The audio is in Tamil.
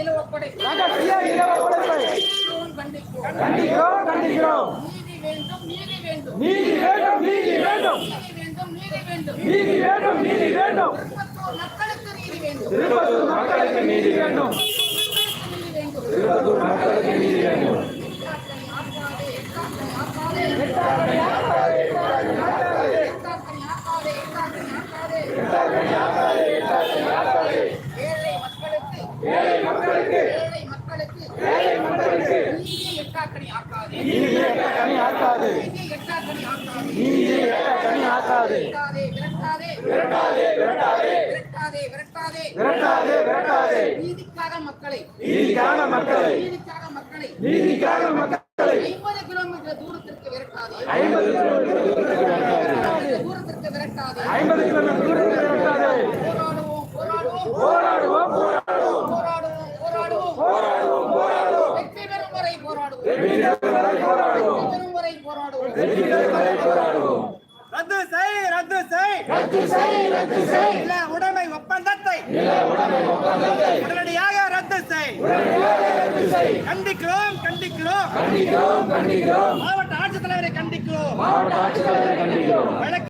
இல ஒப்படைப்பு. கண்டிக்கிறோம் கண்டிக்கிறோம். நீதி வேண்டும் நீதி வேண்டும். நீதி மக்களுக்கு நீதி வேண்டும். எட்டாக்கணி ஆக்காது. நீதியே எட்டாக்கணி ஆக்காது. நீதியே எட்டாக்கணி ஆக்காது. விரட்டாதே விரட்டாதே. விரட்டாதே விரட்டாதே. விரட்டாதே விரட்டாதே. விரட்டாதே நீதிக்காக ஐம்பது கிலோமீட்டர் தூரத்திற்கு விரட்டாதே. ஐம்பது கிலோமீட்டர் தூரத்திற்கு விரட்டாதே. போராடுவோம். ரத்து செய் ரத்து செய். ரத்து செய் ரத்து செய். நில உடைமை ஒப்பந்தத்தை. நில உடைமை ஒப்பந்தத்தை. உடனடியாக ரத்து செய். உடனடியாக ரத்து செய். கண்டிக்கிறோம் கண்டிக்கிறோம். கண்டிக்கிறோம் கண்டிக்கிறோம். மாவட்ட ஆட்சித்தலைவரை கண்டிக்கிறோம். மாவட்ட ஆட்சித்தலைவரை கண்டிக்கிறோம். வழக்கு